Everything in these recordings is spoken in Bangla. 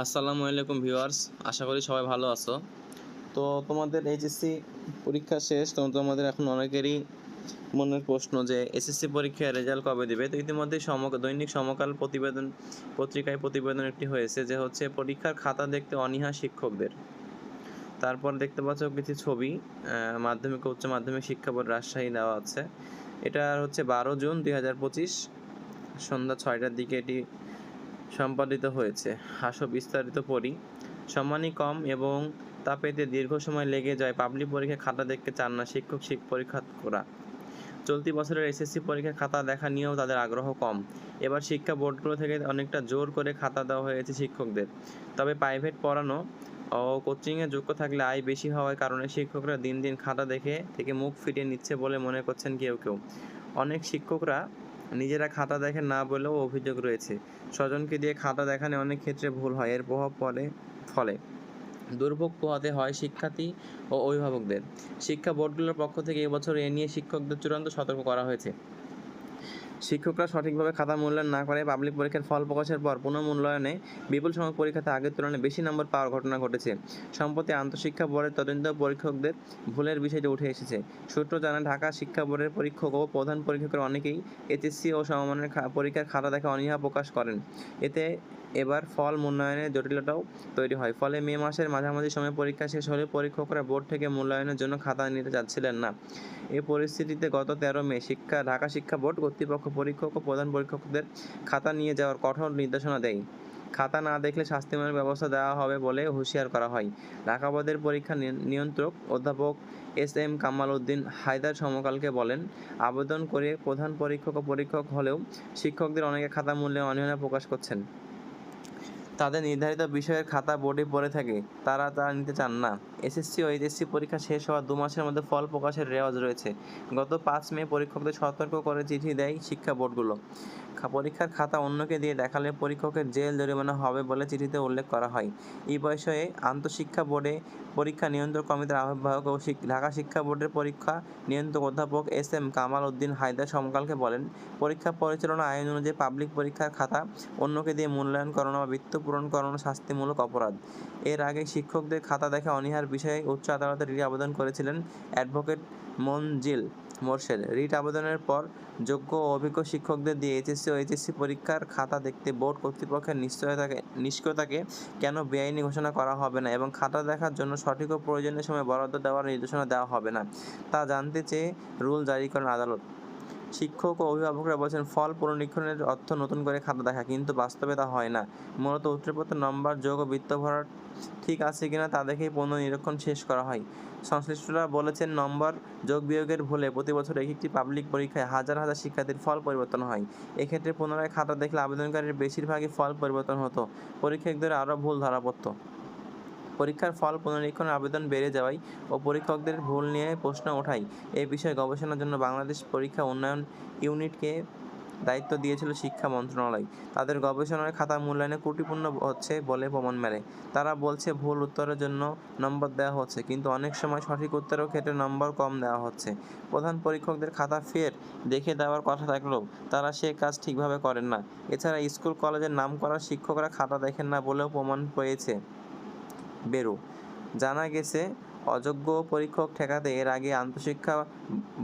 আসসালামু আলাইকুম ভিউয়ার্স, আশা করি সবাই ভালো আছো। তো তোমাদের এইচএসসি পরীক্ষা শেষ, তো তোমাদের এখন অনেকেরই মনের প্রশ্ন যে এসএসসি পরীক্ষার রেজাল্ট কবে দিবে? তো ইতিমধ্যে দৈনিক সমকাল প্রতিবেদন, পত্রিকায় প্রতিবেদন একটি হয়েছে যে হচ্ছে পরীক্ষার খাতা দেখতে অনীহা শিক্ষকদের। তারপর দেখতে পাচ্ছ কিছু ছবি মাধ্যমিক উচ্চ মাধ্যমিক শিক্ষা বোর্ড রাজশাহী দেওয়া আছে। এটা হচ্ছে বারো জুন দুই হাজার পঁচিশ, সন্ধ্যা ছয়টার দিকে এটি সম্পাদিত হয়েছে। আসো বিস্তারিত পড়ি। সম্মানই কম এবং তা পেতে দীর্ঘ সময় লেগে যায় পাবলিক পরীক্ষা খাতা দেখতে চান না শিক্ষক শিক পরীক্ষা করা চলতি বছরের এসএসসি পরীক্ষার খাতা দেখা নিয়েও তাদের আগ্রহ কম। এবার শিক্ষা বোর্ডগুলো থেকে অনেকটা জোর করে খাতা দেওয়া হয়েছে শিক্ষকদের। তবে প্রাইভেট পড়ানো ও কোচিংয়ে যোগ্য থাকলে আয় বেশি হওয়ার কারণে শিক্ষকরা দিন দিন খাতা দেখে থেকে মুখ ফিরিয়ে নিচ্ছে বলে মনে করছেন কেউ কেউ। অনেক শিক্ষকরা নিজেরা খাতা দেখেন না বলেও অভিযোগ রয়েছে। স্বজনকে দিয়ে খাতা দেখানো অনেক ক্ষেত্রে ভুল হয়। এর প্রভাব পড়ে, ফলে দুর্ভোগ পোহাতে হয় শিক্ষার্থী ও অভিভাবকদের। শিক্ষা বোর্ডগুলোর পক্ষ থেকে এবছর এ নিয়ে শিক্ষকদের চূড়ান্ত সতর্ক করা হয়েছে। শিক্ষকরা সঠিকভাবে খাতা মূল্যায়ন না করে পাবলিক পরীক্ষার ফল প্রকাশের পর পুনঃমূল্যায়নে বিপুল সংখ্যক পরীক্ষাতে আগের তুলনায় বেশি নম্বর পাওয়ার ঘটনা ঘটেছে। সম্প্রতি আন্তঃশিক্ষা বোর্ডের তদন্ত পরীক্ষকদের ভুলের বিষয়টি উঠে এসেছে। সূত্র জানা, ঢাকা শিক্ষা বোর্ডের পরীক্ষক ও প্রধান পরীক্ষকের অনেকেই এইচএসসি ও সমমানের পরীক্ষার খাতা দেখে অনীহা প্রকাশ করেন। এতে এবার ফল মূল্যায়নের জটিলতাও তৈরি হয়। ফলে মে মাসের মাঝামাঝি সময়ে পরীক্ষা শেষ হলে পরীক্ষকরা বোর্ড থেকে মূল্যায়নের জন্য খাতা নিতে চাচ্ছিলেন না। এ পরিস্থিতিতে গত তেরো মে শিক্ষা, ঢাকা শিক্ষা বোর্ড কর্তৃপক্ষ পরীক্ষক ও প্রধান পরীক্ষকদের খাতা নিয়ে যাওয়ার কঠোর নির্দেশনা দেয়। খাতা না দেখলে শাস্তিমূলক ব্যবস্থা দেওয়া হবে বলে হুঁশিয়ার করা হয়। ঢাকা বোর্ডের পরীক্ষা নিয়ন্ত্রক অধ্যাপক এস এম কামাল উদ্দিন হায়দার সমকালকে বলেন, আবেদন করে প্রধান পরীক্ষক ও পরীক্ষক হলেও শিক্ষকদের অনেকে খাতা মূল্যে অনীহা প্রকাশ করছেন। তাদের নির্ধারিত বিষয়ের খাতা বোর্ডে পড়ে থাকে। তারা তা নিতে চান না। এসএসসি ও এইচএসসি পরীক্ষা শেষ হওয়ার দু মাসের মধ্যে ফল প্রকাশের রেওয়াজ রয়েছে। গত পাঁচ মে পরীক্ষকদের সতর্ক করে চিঠি দেয় শিক্ষা বোর্ডগুলো। পরীক্ষার খাতা অন্যকে দিয়ে দেখালে পরীক্ষকের জেল জরিমানা হবে বলে চিঠিতে উল্লেখ করা হয়। এই বিষয়ে আন্তঃশিক্ষা বোর্ডে পরীক্ষা নিয়ন্ত্রক কমিটির আহ্বায়ক ও ঢাকা শিক্ষা বোর্ডের পরীক্ষা নিয়ন্ত্রক অধ্যাপক এস এম কামাল উদ্দিন হায়দার সমকালকে বলেন, পরীক্ষা পরিচালনা আইন অনুযায়ী পাবলিক পরীক্ষার খাতা অন্যকে দিয়ে মূল্যায়ন করানো বা বৃত্ত পূরণ করানো শাস্তিমূলক অপরাধ। এর আগে শিক্ষকদের খাতা দেখে অনীহার বিষয়ে উচ্চ আদালতে রিট আবেদন করেছিলেন অ্যাডভোকেট মনজিল মোরশেদ, রিট আবেদনের পর যোগ্য ও অভিজ্ঞ শিক্ষকদের দিয়ে এইচএসসি ও এইচএসসি পরীক্ষার খাতা দেখতে বোর্ড কর্তৃপক্ষের নিশ্চয়তাকে, নিষ্ক্রিয়তাকে কেন বেআইনি ঘোষণা করা হবে না এবং খাতা দেখার জন্য সঠিক ও প্রয়োজনীয় সময় বরাদ্দ দেওয়ার নির্দেশনা দেওয়া হবে না, তা জানতে চেয়ে রুল জারি করেন আদালত। শিক্ষক ও অভিভাবকরা বলছেন, ফল পুনরীক্ষণের অর্থ নতুন করে খাতা দেখা, কিন্তু বাস্তবে তা হয় না। মূলত উত্তরপত্র নম্বর, যোগ ও বৃত্ত ভরার ঠিক আছে কিনা তা দেখেই পুনর্নিরীক্ষণ শেষ করা হয়। সংশ্লিষ্টরা বলেছেন, নম্বর যোগ বিয়োগের ভুলে প্রতি বছর এক একটি পাবলিক পরীক্ষায় হাজার হাজার শিক্ষার্থীর ফল পরিবর্তন হয়। এক্ষেত্রে পুনরায় খাতা দেখলে আবেদনকারীর বেশিরভাগই ফল পরিবর্তন হতো। পরীক্ষকদের আরও ভুল ধরা পড়তো। পরীক্ষার ফল পুনরীক্ষণের আবেদন বেড়ে যাওয়ায় ও পরীক্ষকদের ভুল নিয়ে প্রশ্ন ওঠায় এ বিষয়ে গবেষণার জন্য বাংলাদেশ পরীক্ষা উন্নয়ন ইউনিটকে দায়িত্ব দিয়েছিল শিক্ষা মন্ত্রণালয়। তাদের গবেষণার খাতা মূল্যায়নে ত্রুটিপূর্ণ হচ্ছে বলে প্রমাণ মেলে। তারা বলছে, ভুল উত্তরের জন্য নম্বর দেওয়া হচ্ছে, কিন্তু অনেক সময় সঠিক উত্তরের ক্ষেত্রে নম্বর কম দেওয়া হচ্ছে। প্রধান পরীক্ষকদের খাতা ফের দেখে দেওয়ার কথা থাকলেও তারা সে কাজ ঠিকভাবে করেন না। এছাড়া স্কুল, কলেজের নাম করা শিক্ষকরা খাতা দেখেন না বলেও প্রমাণ পেয়েছে বেরো। জানা গেছে অযোগ্য পরীক্ষক ঠেকাতে এর আগে আন্তঃশিক্ষা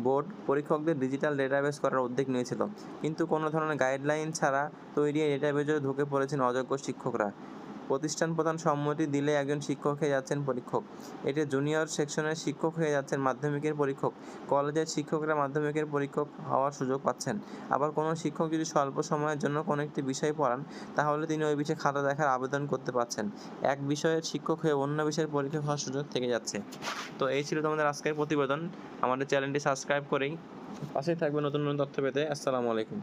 বোর্ড পরীক্ষকদের ডিজিটাল ডেটাবেস করার উদ্যোগ নিয়েছিল। কিন্তু কোনো ধরনের গাইডলাইন ছাড়া তৈরি এই ডেটাবেজে ঢুকে পড়েছেন অযোগ্য শিক্ষকরা। প্রতিষ্ঠান প্রধান সম্মতি দিলে একজন শিক্ষক হয়ে যাচ্ছেন পরীক্ষক। এতে জুনিয়র সেকশনের শিক্ষক হয়ে যাচ্ছেন মাধ্যমিকের পরীক্ষক। কলেজের শিক্ষকরা মাধ্যমিকের পরীক্ষক হওয়ার সুযোগ পাচ্ছেন। আবার কোনো শিক্ষক যদি স্বল্প সময়ের জন্য কোনো একটি বিষয় পড়ান, তাহলে তিনি ওই বিষয়ে খাতা দেখার আবেদন করতে পারছেন। এক বিষয়ের শিক্ষক হয়ে অন্য বিষয়ের পরীক্ষক হওয়ার সুযোগ থেকে যাচ্ছে। তো এই ছিল তোমাদের আজকের প্রতিবেদন। আমাদের চ্যানেলটি সাবস্ক্রাইব করেই পাশেই থাকবে নতুন নতুন তথ্য পেতে। আসসালামু আলাইকুম।